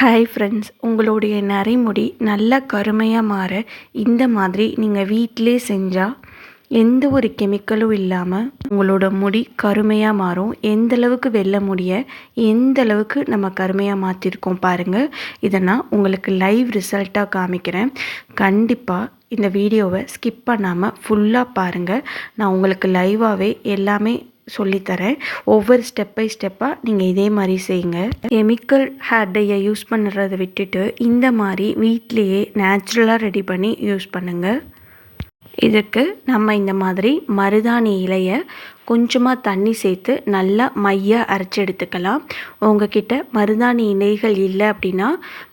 Hi friends உங்களுடைய நரைமுடி நல்லா கருமையாக மாற இந்த மாதிரி நீங்கள் வீட்டிலே செஞ்சால் எந்த ஒரு கெமிக்கலும் இல்லாமல் உங்களோட முடி கருமையாக மாறும். எந்த அளவுக்கு வெல்ல முடிய எந்த அளவுக்கு நம்ம கருமையாக மாற்றிருக்கோம் பாருங்கள் இதை நான் உங்களுக்கு லைவ் ரிசல்ட்டாக காமிக்கிறேன். கண்டிப்பாக இந்த வீடியோவை ஸ்கிப் பண்ணாமல் ஃபுல்லாக பாருங்கள் நான் உங்களுக்கு லைவாகவே எல்லாமே சொல்லித்தரேன். ஒவ்வொரு ஸ்டெப் பை ஸ்டெப்பாக நீங்கள் இதே மாதிரி செய்யுங்க. கெமிக்கல் ஹேர் டையை யூஸ் பண்ணுறதை விட்டுட்டு இந்த மாதிரி வீட்லேயே நேச்சுரலாக ரெடி பண்ணி யூஸ் பண்ணுங்கள் இதுக்கு நம்ம இந்த மாதிரி மருதாணி இலையை கொஞ்சமாக தண்ணி சேர்த்து நல்லா மையாக அரைச்சி எடுத்துக்கலாம். உங்ககிட்ட மருதாணி இலைகள் இல்லை அப்படின்னா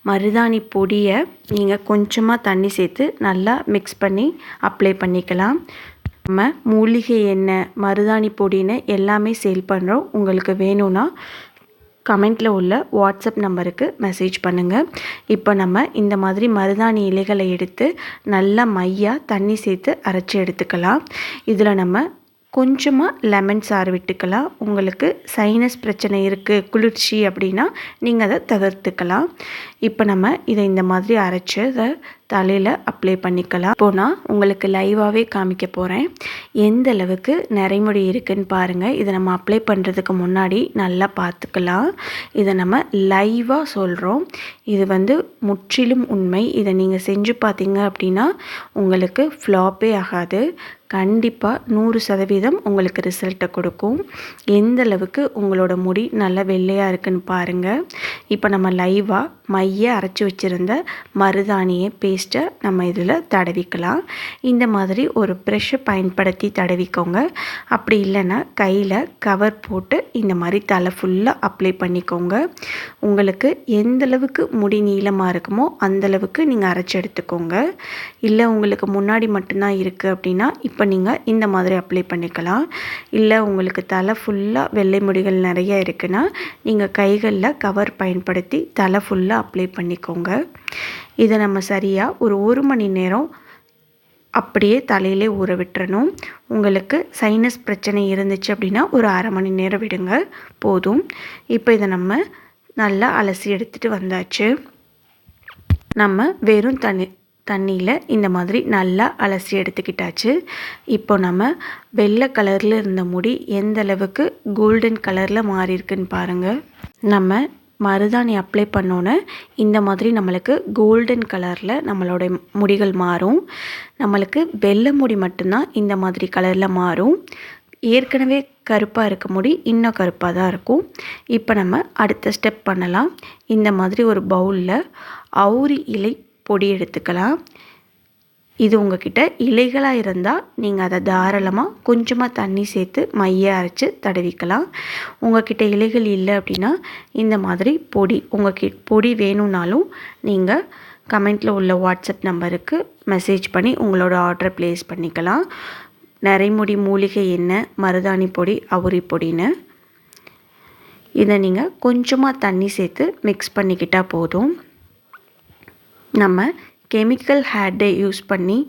மருதாணி பொடியை நீங்கள் கொஞ்சமாக தண்ணி சேர்த்து நல்லா மிக்ஸ் பண்ணி அப்ளை பண்ணிக்கலாம். நம்ம மூலிகை எண்ணெய் மருதாணி பொடின்னு எல்லாமே சேல் பண்ணுறோம் உங்களுக்கு வேணும்னா கமெண்ட்டில் உள்ள வாட்ஸ்அப் நம்பருக்கு மெசேஜ் பண்ணுங்கள் இப்போ நம்ம இந்த மாதிரி மருதாணி இலைகளை எடுத்து நல்லா மையாக தண்ணி சேர்த்து அரைச்சி எடுத்துக்கலாம். இதில் நம்ம கொஞ்சமாக லெமன் சாறு விட்டுக்கலாம். உங்களுக்கு சைனஸ் பிரச்சனை இருக்குது குளிர்ச்சி அப்படின்னா நீங்கள் அதை தவிர்த்துக்கலாம். இப்போ நம்ம இதை இந்த மாதிரி அரைச்சி அதை தலையில் அப்ளை பண்ணிக்கலாம். இப்போ நான் உங்களுக்கு லைவாகவே காமிக்க போகிறேன் எந்த அளவுக்கு நிறைமுடி இருக்குன்னு பாருங்கள் இதை நம்ம அப்ளை பண்ணுறதுக்கு முன்னாடி நல்லா பார்த்துக்கலாம். இதை நம்ம லைவாக சொல்கிறோம் இது வந்து முற்றிலும் உண்மை. இதை நீங்கள் செஞ்சு பார்த்தீங்க அப்படின்னா உங்களுக்கு ஃப்ளாப்பே ஆகாது. கண்டிப்பாக நூறு சதவீதம் உங்களுக்கு ரிசல்ட்டை கொடுக்கும். எந்த அளவுக்கு உங்களோட முடி நல்லா வெள்ளையாக இருக்குன்னு பாருங்கள் இப்போ நம்ம லைவாக மைய அரைச்சி வச்சுருந்த மருதாணியை பேஸ்ட்டை நம்ம இதில் தடவிக்கலாம். இந்த மாதிரி ஒரு ப்ரெஷ்ஷை பயன்படுத்தி தடவிக்கோங்க. அப்படி இல்லைன்னா கையில் கவர் போட்டு இந்த மாதிரி தலை ஃபுல்லாக அப்ளை பண்ணிக்கோங்க. உங்களுக்கு எந்தளவுக்கு முடி நீளமாக இருக்குமோ அந்தளவுக்கு நீங்கள் அரைச்சி எடுத்துக்கோங்க. இல்லை உங்களுக்கு முன்னாடி மட்டும்தான் இருக்குது அப்படின்னா இப்போ நீங்கள் இந்த மாதிரி அப்ளை பண்ணிக்கலாம். இல்லை உங்களுக்கு தலை ஃபுல்லாக வெள்ளை முடிகள் நிறைய இருக்குன்னா நீங்கள் கைகளில் கவர் பயன்படுத்தி தலை ஃபுல்லாக அப்ளை பண்ணிக்கோங்க. இதை நம்ம சரியாக ஒரு ஒரு மணி நேரம் அப்படியே தலையிலே ஊற விட்டுறணும். உங்களுக்கு சைனஸ் பிரச்சனை இருந்துச்சு அப்படின்னா ஒரு அரை மணி நேரம் விடுங்க. போதும். இப்போ இதை நம்ம நல்லா அலசி எடுத்துகிட்டு வந்தாச்சு. நம்ம வெறும் தண்ணி தண்ணியில் இந்த மாதிரி நல்லா அலசி எடுத்துக்கிட்டாச்சு. இப்போ நம்ம வெள்ளை கலரில் இருந்த முடி எந்த அளவுக்கு கோல்டன் கலரில் மாறி இருக்குன்னு பாருங்கள் நம்ம மருதாணி அப்ளை பண்ணோன்னே இந்த மாதிரி நம்மளுக்கு கோல்டன் கலரில் நம்மளோட முடிகள் மாறும். நம்மளுக்கு வெள்ளை முடி மட்டும்தான் இந்த மாதிரி கலரில் மாறும். ஏற்கனவே கருப்பாக இருக்க முடி இன்னும் கருப்பாக தான் இருக்கும். இப்போ நம்ம அடுத்த ஸ்டெப் பண்ணலாம். இந்த மாதிரி ஒரு பவுலில் அவுரி இலை பொடி எடுத்துக்கலாம். இது உங்ககிட்ட இலைகளாக இருந்தால் நீங்கள் அதை தாராளமாக கொஞ்சமாக தண்ணி சேர்த்து மைய அரைச்சி தடவிக்கலாம். உங்ககிட்ட இலைகள் இல்லை அப்படின்னா இந்த மாதிரி பொடி உங்கள் பொடி வேணும்னாலும் நீங்கள் கமெண்ட்டில் உள்ள வாட்ஸ்அப் நம்பருக்கு மெசேஜ் பண்ணி உங்களோட ஆர்டரை ப்ளேஸ் பண்ணிக்கலாம். நரைமுடி மூலிகை எண்ணெய் மருதாணி பொடி அவுரி பொடின்னு. இதை நீங்கள் கொஞ்சமாக தண்ணி சேர்த்து மிக்ஸ் பண்ணிக்கிட்டால் போதும். நம்ம கெமிக்கல் ஹேர்டே யூஸ் பண்ணி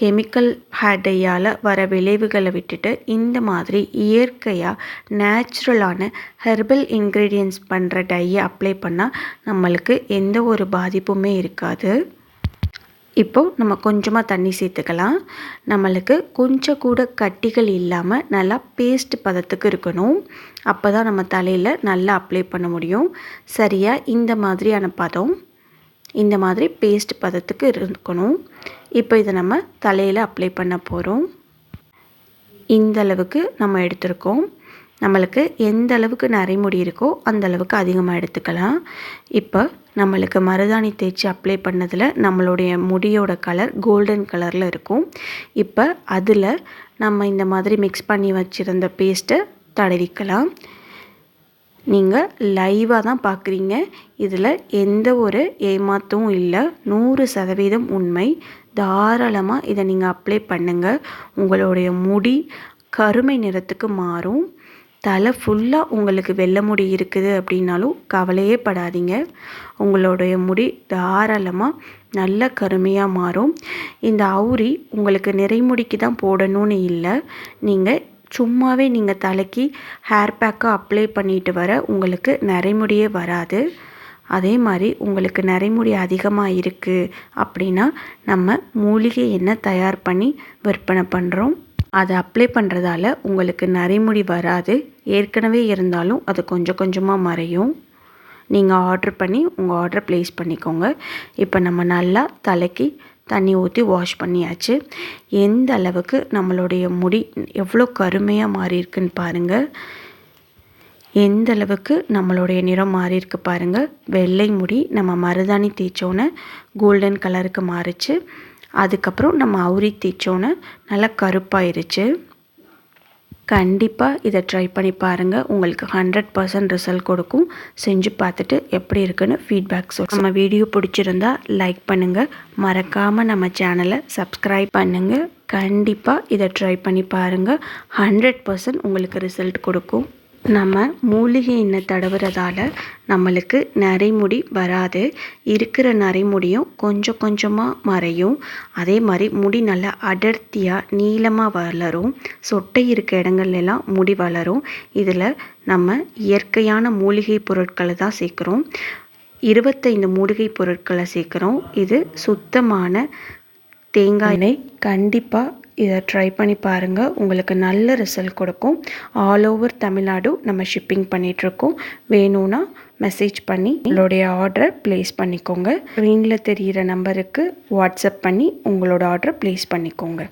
கெமிக்கல் ஹேர்டையால் வர விளைவுகளை விட்டுட்டு இந்த மாதிரி இயற்கையாக நேச்சுரலான ஹெர்பல் இன்க்ரீடியன்ஸ் பண்ணுற டையை அப்ளை பண்ணால் நம்மளுக்கு எந்த ஒரு பாதிப்புமே இருக்காது. இப்போது நம்ம கொஞ்சமாக தண்ணி சேர்த்துக்கலாம். நம்மளுக்கு கொஞ்சம் கூட கட்டிகள் இல்லாமல் நல்லா பேஸ்ட் பதத்துக்கு இருக்கணும். அப்போ தான் நம்ம தலையில் நல்லா அப்ளை பண்ண முடியும். சரியாக இந்த மாதிரியான பதம். இந்த மாதிரி பேஸ்ட் பதத்துக்கு இருக்கணும். இப்போ இதை நம்ம தலையில் அப்ளை பண்ண போகிறோம் இந்த அளவுக்கு நம்ம எடுத்திருக்கோம். நம்மளுக்கு எந்த அளவுக்கு நரைமுடி இருக்கோ அந்த அளவுக்கு அதிகமாக எடுத்துக்கலாம். இப்போ நம்மளுக்கு மருதாணி தேய்ச்சி அப்ளை பண்ணதில் நம்மளுடைய முடியோட கலர் கோல்டன் கலரில் இருக்கும். இப்போ அதில் நம்ம இந்த மாதிரி மிக்ஸ் பண்ணி வச்சுருந்த பேஸ்ட்டை தடவிக்கலாம். நீங்கள் லைவாக தான் பார்க்குறீங்க. இதில் எந்த ஒரு ஏமாத்தவும் இல்லை. நூறு சதவீதம் உண்மை. தாராளமாக இதை நீங்கள் அப்ளை பண்ணுங்கள். உங்களுடைய முடி கருமை நிறத்துக்கு மாறும். தலை ஃபுல்லாக உங்களுக்கு வெள்ளை முடி இருக்குது அப்படின்னாலும் கவலையே படாதீங்க. உங்களுடைய முடி தாராளமாக நல்ல கருமையாக மாறும். இந்த அவுரி உங்களுக்கு நிறைமுடிக்கு தான் போடணும்னு இல்லை. நீங்கள் சும்மாவே நீங்கள் தலைக்கு ஹேர் பேக்காக அப்ளை பண்ணிட்டு வர உங்களுக்கு நரைமுடியே வராது. அதே மாதிரி உங்களுக்கு நரைமுடி அதிகமாக இருக்குது அப்படின்னா நம்ம மூலிகை எண்ணெய் தயார் பண்ணி விற்பனை பண்ணுறோம் அதை அப்ளை பண்ணுறதால உங்களுக்கு நரைமுடி வராது. ஏற்கனவே இருந்தாலும் அது கொஞ்சம் கொஞ்சமாக மறையும். நீங்கள் ஆர்டர் பண்ணி உங்கள் ஆர்டரை ப்ளேஸ் பண்ணிக்கோங்க. இப்போ நம்ம நல்லா தலைக்கு தண்ணி ஊற்றி வாஷ் பண்ணியாச்சு. எந்த அளவுக்கு நம்மளுடைய முடி எவ்வளோ கருமையாக மாறி இருக்குன்னு பாருங்கள் எந்த அளவுக்கு நம்மளுடைய நிறம் மாறி இருக்கு பாருங்கள் வெள்ளை முடி நம்ம மருதாணி தேய்ச்சோன்னே கோல்டன் கலருக்கு மாறிச்சு. அதுக்கப்புறம் நம்ம அவுரி தேய்ச்சோன்னே நல்லா கருப்பாயிருச்சு. கண்டிப்பாக இதை ட்ரை பண்ணி பாருங்கள் உங்களுக்கு ஹண்ட்ரட் பர்சன்ட் ரிசல்ட் கொடுக்கும். செஞ்சு பார்த்துட்டு எப்படி இருக்குன்னு ஃபீட்பேக் சொல் நம்ம வீடியோ பிடிச்சிருந்தா லைக் பண்ணுங்கள் மறக்காமல் நம்ம சேனலை சப்ஸ்கிரைப் பண்ணுங்கள் கண்டிப்பாக இதை ட்ரை பண்ணி பாருங்கள் ஹண்ட்ரட் பர்சன்ட் உங்களுக்கு ரிசல்ட் கொடுக்கும். நம்ம மூலிகை எண்ணெய் தடவுறதால நம்மளுக்கு நரைமுடி வராது. இருக்கிற நரைமுடியும் கொஞ்சம் கொஞ்சமாக மறையும். அதே மாதிரி முடி நல்லா அடர்த்தியாக நீளமாக வளரும். சொட்டை இருக்க இடங்கள்லாம் முடி வளரும். இதில் நம்ம இயற்கையான மூலிகை பொருட்களை தான் சேர்க்குறோம். இருபத்தைந்து மூலிகை பொருட்களை சேர்க்குறோம். இது சுத்தமான தேங்காய் எண்ணெய். கண்டிப்பாக இதை ட்ரை பண்ணி பாருங்கள் உங்களுக்கு நல்ல ரிசல்ட் கொடுக்கும். ஆல் ஓவர் தமிழ்நாடு நம்ம ஷிப்பிங் பண்ணிகிட்ருக்கோம் வேணும்னா மெசேஜ் பண்ணி உங்களுடைய ஆர்டரை ப்ளேஸ் பண்ணிக்கோங்க. ஸ்க்ரீனில் தெரிகிற நம்பருக்கு வாட்ஸ்அப் பண்ணி உங்களோட ஆர்டரை ப்ளேஸ் பண்ணிக்கோங்க.